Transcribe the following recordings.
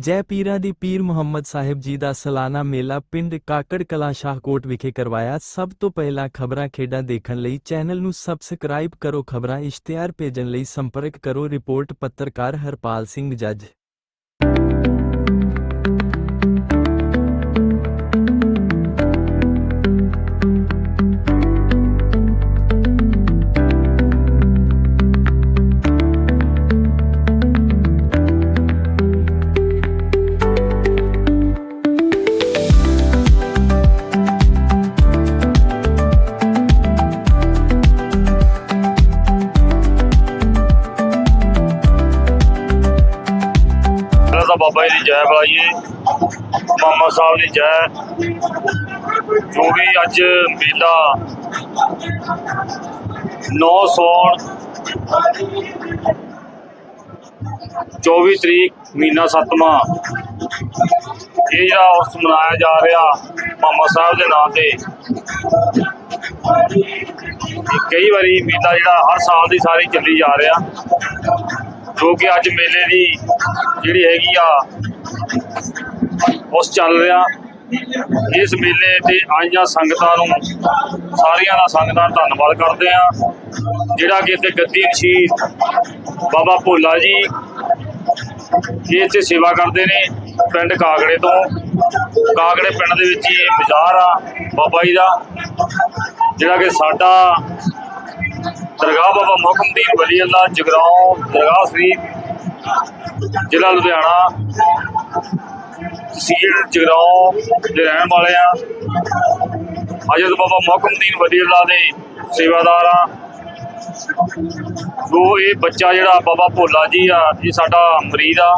ਜੈ ਪੀਰਾਂ ਦੀ ਪੀਰ ਮੁਹੰਮਦ ਸਾਹਿਬ ਜੀ ਦਾ ਸਾਲਾਨਾ ਮੇਲਾ ਪਿੰਡ ਕਾਕੜ ਕਲਾਂ ਸ਼ਾਹਕੋਟ ਵਿਖੇ ਕਰਵਾਇਆ। ਸਭ ਤੋਂ ਪਹਿਲਾਂ ਖਬਰਾਂ ਖੇਡਾਂ ਦੇਖਣ ਲਈ ਚੈਨਲ ਨੂੰ ਸਬਸਕ੍ਰਾਈਬ ਕਰੋ। ਖਬਰਾਂ ਇਸ਼ਤਿਹਾਰ ਭੇਜਣ ਲਈ ਸੰਪਰਕ ਕਰੋ। ਰਿਪੋਰਟ ਪੱਤਰਕਾਰ ਹਰਪਾਲ ਸਿੰਘ ਜੱਜ। ਪਹਿਲਾਂ ਦੀ ਜੈ ਬਲਾਈਏ ਮਾਮਾ ਸਾਹਿਬ ਦੀ ਜੈ। ਜੋ ਵੀ ਅੱਜ ਮੇਲਾ 9 ਸੌਣ 24 ਤਰੀਕ ਮਹੀਨਾ ਸੱਤਵਾਂ, ਇਹ ਜਿਹੜਾ ਉਰਸ ਮਨਾਇਆ ਜਾ ਰਿਹਾ ਮਾਮਾ ਸਾਹਿਬ ਦੇ ਨਾਂ ਤੇ ਕਈ ਵਾਰੀ ਮੇਲਾ ਜਿਹੜਾ ਹਰ ਸਾਲ ਦੀ ਸਾਰੀ ਚੱਲੀ ਜਾ ਰਿਹਾ। ਜੋ ਕਿ ਅੱਜ ਮੇਲੇ ਦੀ ਜਿਹੜੀ ਹੈਗੀ ਆ, ਉਸ ਚੱਲ ਰਿਹਾ। ਇਸ ਮੇਲੇ ਤੇ ਆਈਆਂ ਸੰਗਤਾਂ ਨੂੰ ਸਾਰੀਆਂ ਦਾ ਸੰਗਤਾਂ ਦਾ ਧੰਨਵਾਦ ਕਰਦੇ ਆ ਜਿਹੜਾ ਕਿ ਇੱਥੇ ਗੱਦੀ ਨਸ਼ੀਰ ਬਾਬਾ ਭੋਲਾ ਜੀ ਇਹ ਇੱਥੇ ਸੇਵਾ ਕਰਦੇ ਨੇ ਪਿੰਡ ਕਾਗੜੇ ਤੋਂ। ਕਾਗੜੇ ਪਿੰਡ ਦੇ ਵਿੱਚ ਹੀ ਇਹ ਬਾਜ਼ਾਰ ਆ ਬਾਬਾ ਜੀ ਦਾ, ਜਿਹੜਾ ਕਿ ਸਾਡਾ ਦਰਗਾਹ ਬਾਬਾ ਮੁਹਕਮਦੀਨ ਵਲੀ ਅੱਲਾ ਜਗਰਾਉਂ ਦਰਗਾਹ ਸ਼ਰੀਫ, ਜ਼ਿਲ੍ਹਾ ਲੁਧਿਆਣਾ। ਤਹਿਸੀਲ ਜਗਰਾਉਂ ਦੇ ਰਹਿਣ ਵਾਲੇ ਆ ਅਜਦ ਬਾਬਾ ਮੁਹਕਮਦੀਨ ਵਲੀ ਅੱਲਾ ਦੇ ਸੇਵਾਦਾਰ ਆ, ਜੋ ਇਹ ਬੱਚਾ ਜਿਹੜਾ ਬਾਬਾ ਭੋਲਾ ਜੀ ਆ, ਇਹ ਸਾਡਾ ਮਰੀਦ ਆ।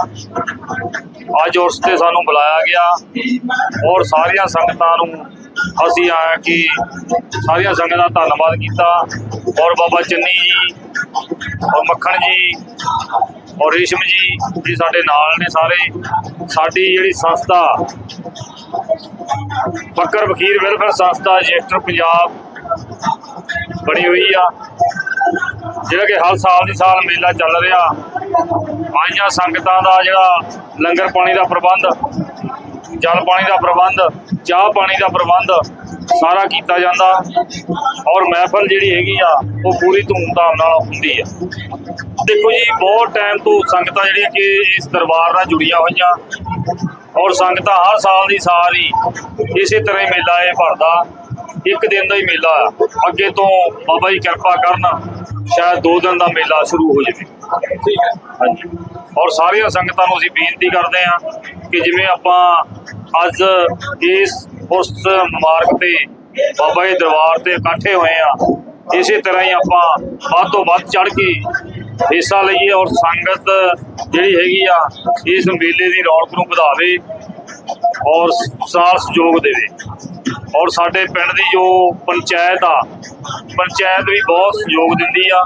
ਅੱਜ ਉਸ ਤੇ ਸਾਨੂੰ ਬੁਲਾਇਆ ਗਿਆ ਔਰ ਸਾਰੀਆਂ ਸੰਗਤਾਂ ਨੂੰ ਅਸੀਂ ਆ ਕੇ ਸਾਰੀਆਂ ਸੰਗਤਾਂ ਦਾ ਧੰਨਵਾਦ ਕੀਤਾ। ਔਰ ਬਾਬਾ ਚੰਨੀ ਜੀ, ਔਰ ਮੱਖਣ ਜੀ, ਔਰ ਰੇਸ਼ਮ ਜੀ ਜੀ ਸਾਡੇ ਨਾਲ ਨੇ ਸਾਰੇ। ਸਾਡੀ ਜਿਹੜੀ ਸੰਸਥਾ ਫਕਰ ਵਕੀਰ ਵੈਲਫੇਅਰ ਸੰਸਥਾ ਰਜਿਸਟਰ ਪੰਜਾਬ ਬਣੀ ਹੋਈ ਆ। ਜਿਹੜਾ ਕਿ ਹਰ ਸਾਲ ਦੀ ਸਾਲ ਮੇਲਾ ਚੱਲ ਰਿਹਾ। ਆਈਆਂ ਸੰਗਤਾਂ ਦਾ ਜਿਹੜਾ ਲੰਗਰ ਪਾਣੀ ਦਾ ਪ੍ਰਬੰਧ ਜਲ ਪਾਣੀ ਦਾ ਪ੍ਰਬੰਧ ਚਾਹ ਪਾਣੀ ਦਾ ਪ੍ਰਬੰਧ ਸਾਰਾ ਕੀਤਾ ਜਾਂਦਾ ਔਰ ਮਹਿਫਲ ਜਿਹੜੀ ਹੈਗੀ ਆ ਉਹ ਪੂਰੀ ਧੂਮਧਾਮ ਨਾਲ ਹੁੰਦੀ ਆ। ਦੇਖੋ ਜੀ ਬਹੁਤ ਟਾਈਮ ਤੋਂ ਸੰਗਤਾਂ ਜਿਹੜੀਆਂ ਕਿ ਇਸ ਦਰਬਾਰ ਨਾਲ ਜੁੜੀਆਂ ਹੋਈਆਂ ਔਰ ਸੰਗਤਾਂ ਹਰ ਸਾਲ ਦੀ ਸਾਰੀ ਇਸੇ ਤਰ੍ਹਾਂ ਹੀ ਮੇਲਾ ਇਹ ਭਰਦਾ ਇੱਕ ਦਿਨ ਦਾ ਹੀ ਮੇਲਾ ਆ। ਅੱਗੇ ਤੋਂ ਬਾਬਾ ਜੀ ਕਿਰਪਾ ਕਰਨ ਸ਼ਾਇਦ ਦੋ ਦਿਨ ਦਾ ਮੇਲਾ ਸ਼ੁਰੂ ਹੋ ਜਾਵੇ। ਹਾਂਜੀ। ਔਰ ਸਾਰੀਆਂ ਸੰਗਤਾਂ ਨੂੰ ਅਸੀਂ ਬੇਨਤੀ ਕਰਦੇ ਹਾਂ ਕਿ ਜਿਵੇਂ ਆਪਾਂ ਅੱਜ ਇਸ ਉਸ ਮਾਰਗ ਤੇ ਬਾਬਾ ਜੀ ਦਰਬਾਰ ਤੇ ਇਕੱਠੇ ਹੋਏ ਆ ਇਸੇ ਤਰ੍ਹਾਂ ਹੀ ਆਪਾਂ ਵੱਧ ਤੋਂ ਵੱਧ ਚੜ ਕੇ ਹਿੱਸਾ ਲਈਏ ਔਰ ਸੰਗਤ ਜਿਹੜੀ ਹੈਗੀ ਆ, ਇਸ ਮੇਲੇ ਦੀ ਰੌਣਕ ਨੂੰ ਵਧਾਵੇ ਔਰ ਸਾਰ ਸਹਿਯੋਗ ਦੇਵੇ। ਔਰ ਸਾਡੇ ਪਿੰਡ ਦੀ ਜੋ ਪੰਚਾਇਤ ਆ, ਪੰਚਾਇਤ ਵੀ ਬਹੁਤ ਸਹਿਯੋਗ ਦਿੰਦੀ ਆ।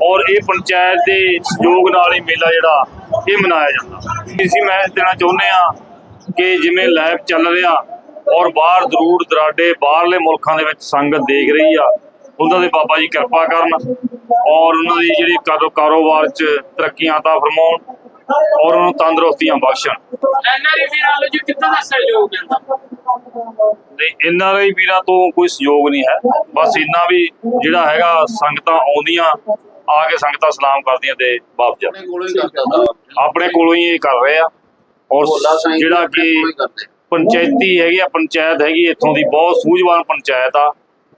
ਔਰ ਇਹ ਪੰਚਾਇਤ ਦੇ ਸਹਿਯੋਗ ਨਾਲ ਹੀ ਮੇਲਾ ਜਿਹੜਾ ਇਹ ਮਨਾਇਆ ਜਾਂਦਾ। ਇਸੀ ਮੈਸੇਜ ਦੇਣਾ ਚਾਹੁੰਦੇ ਆ ਕਿ ਜਿਵੇਂ ਲਾਈਵ ਚੱਲ ਰਿਹਾ ਔਰ ਬਾਹਰ ਦਰੂੜ ਦਰਾਡੇ ਬਾਹਰਲੇ ਮੁਲਕਾਂ ਦੇ ਵਿੱਚ ਸੰਗਤ ਦੇਖ ਰਹੀ ਆ ਉਹਨਾਂ ਦੇ ਬਾਬਾ ਜੀ ਕਿਰਪਾ ਕਰਨ ਔਰ ਉਹਨਾਂ ਦੀ ਜਿਹੜੀ ਕਾਰੋ- ਕਾਰੋਬਾਰ 'ਚ ਤਰੱਕੀਆਂ ਤਾਂ ਫਰਮਾਉਣ ਔਰ ਉਹਨਾਂ ਨੂੰ ਤੰਦਰੁਸਤੀਆਂ ਬਖਸ਼ਣ। ਐਨਆਰਈ ਵੀਰਾਂ ਨੂੰ ਜੀ ਕਿੱਦਾਂ ਦਾ ਸਹਿਯੋਗ ਮਿਲਦਾ ਤੇ ਇਹਨਾਂ ਦੇ ਵੀਰਾਂ ਤੋਂ ਕੋਈ ਸਹਿਯੋਗ ਨਹੀਂ ਹੈ। ਬਸ ਇੰਨਾ ਵੀ ਜਿਹੜਾ ਹੈਗਾ ਸੰਗਤਾਂ ਆਉਂਦੀਆਂ ਆ ਕੇ ਸੰਗਤਾਂ ਸਲਾਮ ਕਰਦੀਆਂ ਤੇ ਵਾਪਸ ਜਾਂਦੀਆਂ। ਕੋਲੋਂ ਹੀ ਕਰਦਾ ਤਾ। ਆਪਣੇ ਕੋਲੋਂ ਹੀ ਇਹ ਕਰ ਰਹੇ ਆ। ਔਰ ਭੋਲਾ ਸਾਈਂ ਜੀ ਜਿਹੜਾ ਆਪਣੇ ਕਿ ਕੋਲੋਂ ਹੀ ਕਰਦੇ। ਪੰਚਾਇਤੀ ਹੈਗੀ ਆ ਪੰਚਾਇਤ ਹੈਗੀ ਇੱਥੋਂ ਦੀ ਬਹੁਤ ਸੂਝਵਾਨ ਪੰਚਾਇਤ ਆ।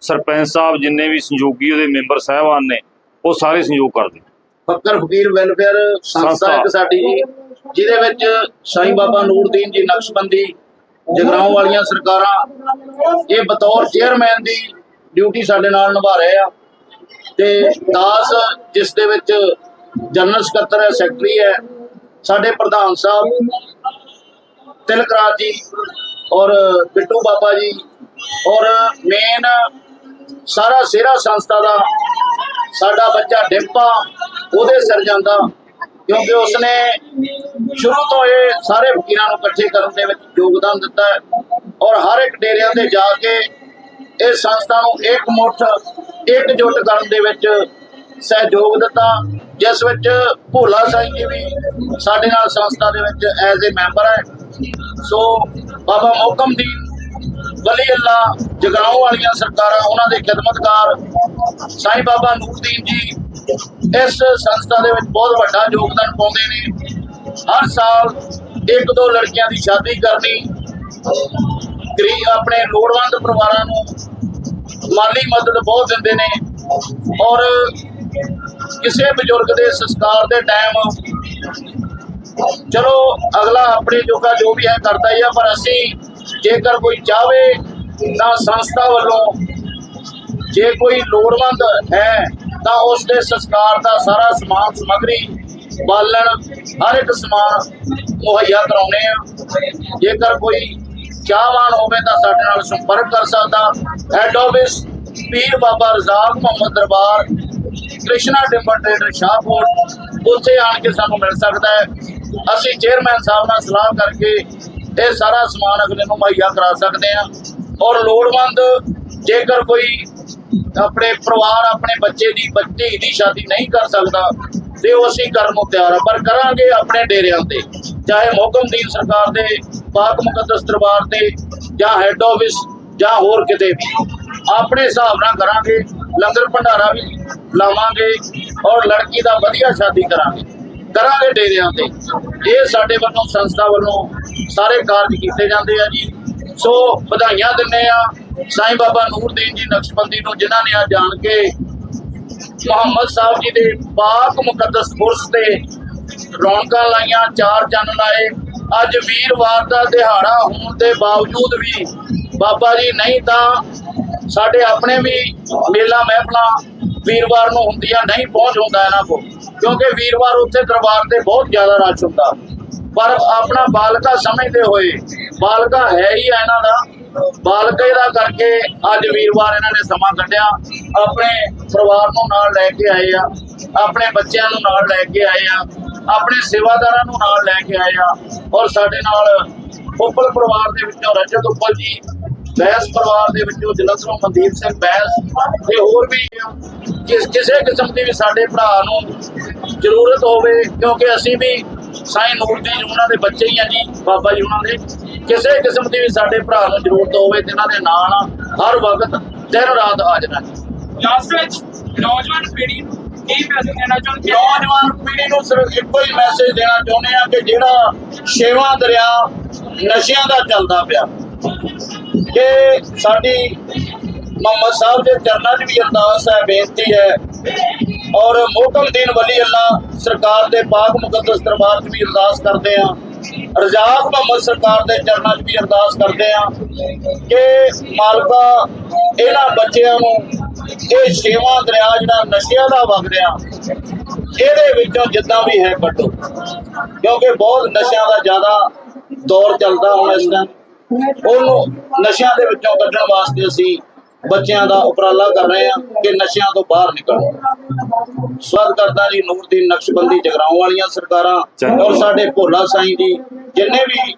ਸਰਪੰਚ ਸਾਹਿਬ ਜਿੰਨੇ ਵੀ ਸੰਯੋਗੀ ਉਹਦੇ ਮੈਂਬਰ ਸਾਹਿਬਾਨ ਨੇ ਉਹ ਸਾਰੇ ਸਹਿਯੋਗ ਕਰਦੇ ਫੱਕਰ ਫਕੀਰ ਵੈਲਫੇਅਰ ਸੰਸਥਾ ਸੰਸਥਾ। ਇੱਕ ਸਾਡੀ ਜੀ ਜਿਹਦੇ ਵਿੱਚ ਸਾਈਂ ਬਾਬਾ ਨੂਰਦੀਨ ਜੀ ਨਕਸ਼ਬੰਦੀ ਜਗਰਾਉਂ ਵਾਲੀਆਂ ਸਰਕਾਰਾਂ ਇਹ ਬਤੌਰ ਚੇਅਰਮੈਨ ਦੀ ਡਿਊਟੀ ਸਾਡੇ ਨਾਲ ਨਿਭਾ ਰਹੇ ਆ। ਤੇ ਦਾਸ ਜਿਸ ਦੇ ਵਿੱਚ ਜਨਰਲ ਸਕੱਤਰ ਹੈ, ਸੈਕਟਰੀ ਹੈ, ਸਾਡੇ ਪ੍ਰਧਾਨ ਸਾਹਿਬ, ਤਿਲਕ ਜੀ ਔਰ ਬਿੱਟੂ ਬਾਬਾ ਜੀ ਔਰ ਮੇਨ ਸਾਰਾ ਸੇਰਾ ਸੰਸਥਾ ਦਾ ਸਾਡਾ ਬੱਚਾ ਡਿੰਪਾ, ਉਹਦੇ ਸਿਰ ਜਾਂਦਾ ਕਿਉਂਕਿ ਉਸਨੇ ਸ਼ੁਰੂ ਤੋਂ ਇਹ ਸਾਰੇ ਫਕੀਰਾਂ ਨੂੰ ਇਕੱਠੇ ਕਰਨ ਦੇ ਵਿੱਚ ਯੋਗਦਾਨ ਦਿੱਤਾ ਹੈ ਔਰ ਹਰ ਇੱਕ ਡੇਰਿਆਂ ਤੇ ਜਾ ਕੇ ਇਹ ਸੰਸਥਾ ਨੂੰ ਇੱਕ ਮੁੱਠ ਇਕਜੁੱਟ ਕਰਨ ਦੇ ਵਿੱਚ ਸਹਿਯੋਗ ਦਿੱਤਾ, ਜਿਸ ਵਿੱਚ ਭੋਲਾ ਸਾਈਂ ਜੀ ਵੀ ਸਾਡੇ ਨਾਲ ਸੰਸਥਾ ਦੇ ਵਿੱਚ ਐਜ਼ ਅ ਮੈਂਬਰ ਹੈ। ਸੋ ਬਾਬਾ ਮੋਕਮਦੀਨ ਵਲੀ ਅੱਲਾ ਜਗਰਾਉਂ ਵਾਲੀਆਂ ਸਰਕਾਰਾਂ, ਉਹਨਾਂ ਦੇ ਖਿਦਮਤਕਾਰ ਸਾਈਂ ਬਾਬਾ ਨੂਰਦੀਨ ਜੀ ਇਸ ਸੰਸਥਾ ਦੇ ਵਿੱਚ ਬਹੁਤ ਵੱਡਾ ਯੋਗਦਾਨ ਪਾਉਂਦੇ ਨੇ। ਹਰ ਸਾਲ ਇੱਕ ਦੋ ਲੜਕੀਆਂ ਦੀ ਸ਼ਾਦੀ ਕਰਨੀ ਗਰੀਬ ਆਪਣੇ ਲੋੜਵੰਦ ਪਰਿਵਾਰਾਂ ਨੂੰ ਮਾਲੀ ਮਦਦ ਬਹੁਤ ਦਿੰਦੇ ਨੇ ਔਰ ਕਿਸੇ ਬਜ਼ੁਰਗ ਦੇ ਸੰਸਕਾਰ ਦੇ ਟਾਈਮ ਚਲੋ ਅਗਲਾ ਆਪਣੇ ਜੋਗਾ ਜੋ ਵੀ ਹੈ ਕਰਦਾ ਹੀ ਆ, ਪਰ ਅਸੀਂ ਜੇਕਰ ਕੋਈ ਚਾਹਵੇ ਤਾਂ ਸੰਸਥਾ ਵੱਲੋਂ ਜੇ ਕੋਈ ਲੋੜਵੰਦ ਹੈ ਤਾਂ ਉਸ ਦੇ ਸੰਸਕਾਰ ਦਾ ਸਾਰਾ ਸਮਾਨ ਸਮਗਰੀ, ਬਾਲਣ ਹਰ ਇੱਕ ਸਮਾਨ ਮੁਹੱਈਆ ਕਰਾਉਣੇ ਆ। ਜੇਕਰ ਕੋਈ ਚਾਹਵਾਨ ਹੋਵੇ ਤਾਂ ਸਾਡੇ ਨਾਲ ਸੰਪਰਕ ਕਰ ਸਕਦਾ। Head office Pir Baba Razzaq Muhammad Darbar, Krishna timber trader Shahpur ਉੱਥੇ ਆਣ ਕੇ ਸਾਨੂੰ ਮਿਲ ਸਕਦਾ ਹੈ। ਅਸੀਂ ਚੇਅਰਮੈਨ ਸਾਹਿਬ ਨਾਲ ਸਲਾਹ ਕਰਕੇ ਇਹ ਸਾਰਾ ਸਮਾਨ ਅਗਲੇ ਨੂੰ ਮੁਹੱਈਆ ਕਰਾ ਸਕਦੇ ਹਾਂ। ਔਰ ਲੋੜਵੰਦ, ਜੇਕਰ ਕੋਈ ਆਪਣੇ ਪਰਿਵਾਰ, ਆਪਣੇ ਬੱਚੇ ਦੀ ਬੱਚੀ ਦੀ ਸ਼ਾਦੀ ਨਹੀਂ ਕਰ ਸਕਦਾ ਤੇ ਉਹ ਅਸੀਂ ਕਰਨ ਨੂੰ ਤਿਆਰ ਆ। ਪਰ ਕਰਾਂਗੇ ਆਪਣੇ ਡੇਰਿਆਂ ਤੇ। ਚਾਹੇ ਮੋਹਕਮਦੀਨ ਸਰਕਾਰ ਦੇ, ਪਾਕ ਮੁਕੱਦਸ ਦਰਬਾਰ ਤੇ, ਜਾਂ ਹੈੱਡ ਆਫਿਸ ਜਾਂ ਹੋਰ ਕਿਤੇ ਵੀ। ਆਪਣੇ ਹਿਸਾਬ ਨਾਲ ਕਰਾਂਗੇ, ਲੰਗਰ ਭੰਡਾਰਾ ਵੀ ਲਾਵਾਂਗੇ ਔਰ ਲੜਕੀ ਦਾ ਵਧੀਆ ਸ਼ਾਦੀ ਕਰਾਂਗੇ। ਕਰਾਂਗੇ ਡੇਰਿਆਂ ਤੇ। ਇਹ ਸਾਡੇ ਵੱਲੋਂ ਸੰਸਥਾ ਵੱਲੋਂ ਸਾਰੇ ਕਾਰਜ ਕੀਤੇ ਜਾਂਦੇ ਆ ਜੀ। ਸੋ ਵਧਾਈਆਂ ਦਿੰਨੇ ਆ। ਸਾਈਂ ਬਾਬਾ ਨੂਰਦੀਨ ਜੀ ਨਕਸ਼ਬੰਦੀ ਨੂੰ, ਜਿਨ੍ਹਾਂ ਨੇ ਆ ਜਾਣ ਕੇ ਮੁਹੰਮਦ ਸਾਹਿਬ ਜੀ ਦੇ ਪਾਕ ਮੁਕੱਦਸ ਪੁਰਸ਼ ਤੇ ਰੌਣਕਾਂ ਲਾਈਆਂ, ਚਾਰ ਚੰਨ ਲਾਏ। ਅੱਜ ਵੀਰਵਾਰ ਦਾ ਦਿਹਾੜਾ ਹੋਣ ਦੇ ਬਾਵਜੂਦ ਵੀ ਬਾਬਾ ਜੀ ਨਹੀਂ ਤਾਂ ਸਾਡੇ ਆਪਣੇ ਵੀ ਮੇਲਾ ਮਹਿਫਲਾਂ ਵੀਰਵਾਰ ਨੂੰ ਹੁੰਦੀਆਂ ਨਹੀਂ, ਪਹੁੰਚ ਹੁੰਦਾ ਇਹਨਾਂ ਕੋਲ। ਕਿਉਂਕਿ ਵੀਰਵਾਰ ਉੱਥੇ ਦਰਬਾਰ ਤੇ ਬਹੁਤ ਜ਼ਿਆਦਾ ਰਸ਼ ਹੁੰਦਾ। ਪਰ ਆਪਣਾ ਬਾਲਕਾ ਸਮਝਦੇ ਹੋਏ, ਬਾਲਕਾ ਹੈ ਹੀ ਇਹਨਾਂ ਦਾ, ਬਾਲਕੇ ਦਾ ਕਰਕੇ ਅੱਜ ਵੀਰਵਾਰ ਇਹਨਾਂ ਨੇ ਸਮਾਂ ਕੱਢਿਆ, ਆਪਣੇ ਪਰਿਵਾਰ ਨੂੰ ਨਾਲ ਲੈ ਕੇ ਆਏ ਆ, ਆਪਣੇ ਬੱਚਿਆਂ ਨੂੰ ਨਾਲ ਲੈ ਕੇ ਆਏ ਆ, ਆਪਣੇ ਸੇਵਾਦਾਰਾਂ ਨੂੰ ਨਾਲ ਲੈ ਕੇ ਆਏ ਆ, ਔਰ ਸਾਡੇ ਨਾਲ ਉੱਪਲ ਪਰਿਵਾਰ ਦੇ ਵਿੱਚੋਂ ਰਜਤ ਉੱਪਲ ਜੀ, ਬੈਸ ਪਰਿਵਾਰ ਦੇ ਵਿੱਚੋਂ ਜਲੰਧਰੋਂ ਮਨਦੀਪ ਸਿੰਘ ਬੈਸ, ਤੇ ਹੋਰ ਵੀ ਕਿਸ, ਕਿਸੇ ਕਿਸਮ ਦੀ ਵੀ ਸਾਡੇ ਭਰਾ ਨੂੰ ਜ਼ਰੂਰਤ ਹੋਵੇ, ਕਿਉਂਕਿ ਅਸੀਂ ਵੀ ਸਾਈਂ ਨੂਰਦੀਨ ਜੀ ਉਹਨਾਂ ਦੇ ਬੱਚੇ ਹੀ ਆ ਜੀ ਬਾਬਾ ਜੀ ਉਹਨਾਂ ਦੇ। ਕਿਸੇ ਕਿਸਮ ਦੀ ਵੀ ਸਾਡੇ ਭਰਾ ਨੂੰ ਜ਼ਰੂਰਤ ਹੋਵੇ ਜਿਨ੍ਹਾਂ ਦੇ ਨਾਲ ਹਰ ਵਕਤ ਦਿਨ ਰਾਤ ਹਾਜ਼ਰ ਹੈ ਲਾਸਟ ਵਿੱਚ ਨੌਜਵਾਨ ਪੀੜ੍ਹੀ ਨੂੰ ਕੀ ਮੈਸੇਜ ਦੇਣਾ ਚਾਹੁੰਦੇ ਨੌਜਵਾਨ ਪੀੜ੍ਹੀ ਨੂੰ ਸਿਰਫ ਇੱਕੋ ਹੀ ਮੈਸੇਜ ਦੇਣਾ ਚਾਹੁੰਦੇ ਆ ਕਿ ਜਿਹੜਾ ਛੇਵਾਂ ਦਰਿਆ ਨਸ਼ਿਆਂ ਦਾ ਚੱਲਦਾ ਪਿਆ ਕਿ ਸਾਡੀ ਮੁਹੰਮਦ ਸਾਹਿਬ ਦੇ ਚਰਨਾਂ 'ਚ ਵੀ ਅਰਦਾਸ ਹੈ ਬੇਨਤੀ ਹੈ ਔਰ ਮੋਹਕਮਦੀਨ ਵਲੀ ਅੱਲਾ ਸਰਕਾਰ ਦੇ ਪਾਕ ਮੁਕੱਦਸ ਦਰਬਾਰ 'ਚ ਵੀ ਅਰਦਾਸ ਕਰਦੇ ਆ ਰਜ਼ਾਕ ਮੁਹੰਮਦ ਸਰਕਾਰ ਦੇ ਚਰਨਾਂ 'ਚ ਵੀ ਅਰਦਾਸ ਕਰਦੇ ਆ ਕਿ ਮਾਲਕਾ, ਇਹਨਾਂ ਬੱਚਿਆਂ ਨੂੰ ਇਹ ਛੇਵਾਂ ਦਰਿਆ ਜਿਹੜਾ ਨਸ਼ਿਆਂ ਦਾ ਵਗ ਰਿਹਾ ਇਹਦੇ ਵਿੱਚੋਂ ਜਿੱਦਾਂ ਵੀ ਹੈ ਕੱਢੋ। ਕਿਉਂਕਿ ਬਹੁਤ ਨਸ਼ਿਆਂ ਦਾ ਜ਼ਿਆਦਾ ਦੌਰ ਚੱਲਦਾ ਹੁਣ ਇਸ ਟਾਈਮ ਉਹਨੂੰ ਨਸ਼ਿਆਂ ਦੇ ਵਿੱਚੋਂ ਕੱਢਣ ਵਾਸਤੇ ਅਸੀਂ ਬੱਚਿਆਂ ਦਾ ਉਪਰਾਲਾ ਕਰ ਰਹੇ ਹਾਂ ਕਿ ਨਸ਼ਿਆਂ ਤੋਂ ਬਾਹਰ ਨਿਕਲੋ। ਸਵਾਗਤ ਕਰਦਾ ਜੀ ਨੂਰਦੀਨ ਨਕਸ਼ਬੰਦੀ ਜਗਰਾਉਂ ਵਾਲੀਆਂ ਸਰਕਾਰਾਂ ਔਰ ਸਾਡੇ ਭੋਲਾ ਸਾਈਂ ਜੀ ਜਿੰਨੇ ਵੀ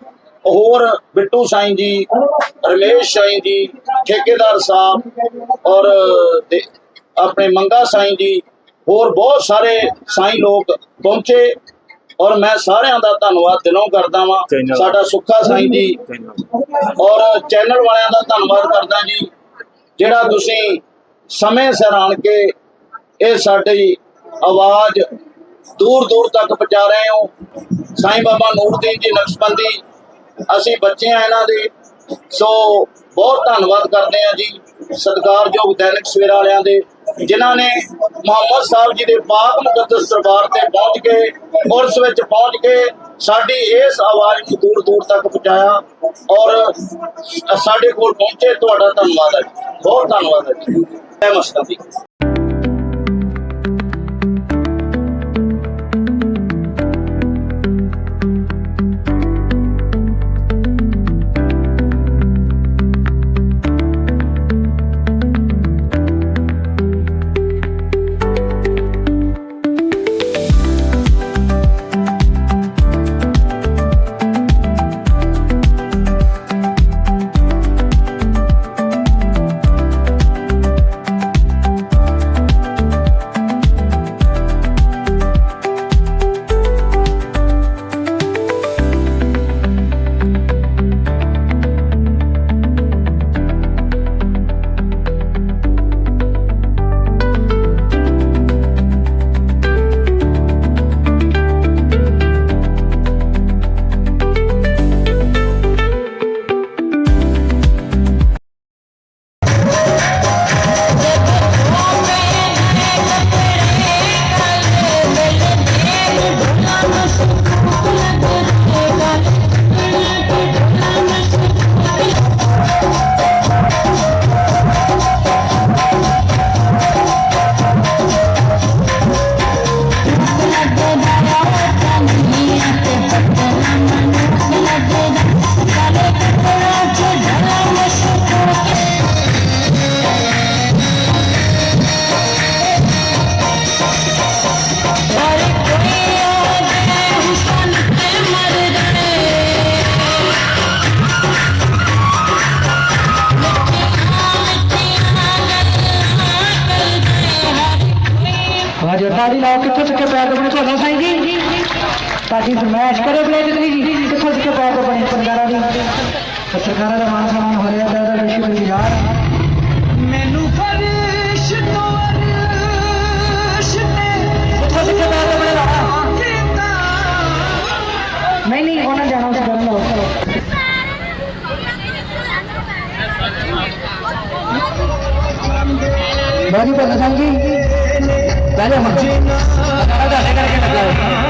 ਹੋਰ ਬਿੱਟੂ ਸਾਈਂ ਜੀ ਰਮੇਸ਼ ਸਾਈਂ ਜੀ ਠੇਕੇਦਾਰ ਸਾਹਿਬ ਔਰ ਦੇ- ਆਪਣੇ ਮੰਗਾ ਸਾਈਂ ਜੀ ਹੋਰ ਬਹੁਤ ਸਾਰੇ ਸਾਈਂ ਲੋਕ ਪਹੁੰਚੇ ਔਰ ਮੈਂ ਸਾਰਿਆਂ ਦਾ ਧੰਨਵਾਦ ਦਿਲੋਂ ਕਰਦਾ ਵਾਂ। ਸਾਡਾ ਸੁੱਖਾ ਸਾਈਂ ਜੀ ਔਰ ਚੈਨਲ ਵਾਲਿਆਂ ਦਾ ਧੰਨਵਾਦ ਕਰਦਾ ਜੀ। ਜਿਹੜਾ ਤੁਸੀਂ ਸਮੇਂ ਸਿਰ ਆਣ ਕੇ ਇਹ ਸਾਡੀ ਆਵਾਜ਼ ਦੂਰ ਦੂਰ ਤੱਕ ਪਹੁੰਚਾ ਰਹੇ ਹੋ। ਸਾਈਂ ਬਾਬਾ ਨੂਰਦੀਨ ਜੀ ਨਕਸ਼ਬੰਦੀ, ਅਸੀਂ ਬੱਚੇ ਆ ਇਹਨਾਂ ਦੇ, ਸੋ ਬਹੁਤ ਧੰਨਵਾਦ ਕਰਦੇ ਆ ਜੀ, ਸਤਿਕਾਰਯੋਗ ਦੈਨਿਕ ਸਵੇਰਾ ਵਾਲਿਆਂ ਦੇ, ਜਿਨ੍ਹਾਂ ਨੇ ਮੁਹੰਮਦ ਸਾਹਿਬ ਜੀ ਦੇ ਪਾਕ ਮੁਕੱਦਸ ਦਰਬਾਰ ਤੇ ਪਹੁੰਚ ਕੇ ਉਰਸ ਵਿੱਚ ਪਹੁੰਚ ਕੇ ਸਾਡੀ ਇਸ ਆਵਾਜ਼ ਨੂੰ ਦੂਰ ਦੂਰ ਤੱਕ ਪਹੁੰਚਾਇਆ ਔਰ ਸਾਡੇ ਕੋਲ ਪਹੁੰਚੇ ਤੁਹਾਡਾ ਧੰਨਵਾਦ ਹੈ ਜੀ। ਬਹੁਤ ਧੰਨਵਾਦ ਹੈ ਜੀ ਦੀ ਸਰਦਾਰੀ ਲਾਓ ਕਿੱਥੋਂ ਸਿੱਕੇ ਪੈਰ ਤੋਂ ਬਣੇ ਤੁਹਾਡਾ ਸਾਈਂ ਜੀ? ਸਾਡੀ ਫਰਮਾਇਸ਼ ਕਰੇ ਬਲੇ ਦਿੱਤੀ ਜੀ ਕਿੱਥੋਂ ਸਿੱਕੇ ਪੈਰ ਤੋਂ ਬਣੇ ਸਰਕਾਰਾਂ ਦੀ? ਤਾਂ ਸਰਕਾਰਾਂ ਦਾ ਮਾਨ ਸਨਮਾਨ ਹੋ ਰਿਹਾ ਤਾਂ ਇਹਦਾ ਸ਼ੁਕਰਗੁਜ਼ਾਰ ਹਾਂ ਮੈਨੂੰ ਫਰਿਸ਼ ਤੋਂ ਅਰਸ਼ ਨੇ ਕਿੱਥੋਂ ਸਿੱਕੇ ਪੈਰ ਤੋਂ ਬਣੇ ਬਾਬਾ ਨਹੀਂ ਨਹੀਂ ਉਹਨਾਂ ਜਾਣਾ ਉਸ ਲਓ ਚਲੋ ਬਾਜੀ ਭੱਲਾ ਸਿੰਘ ਜੀ ਪਹਿਲੇ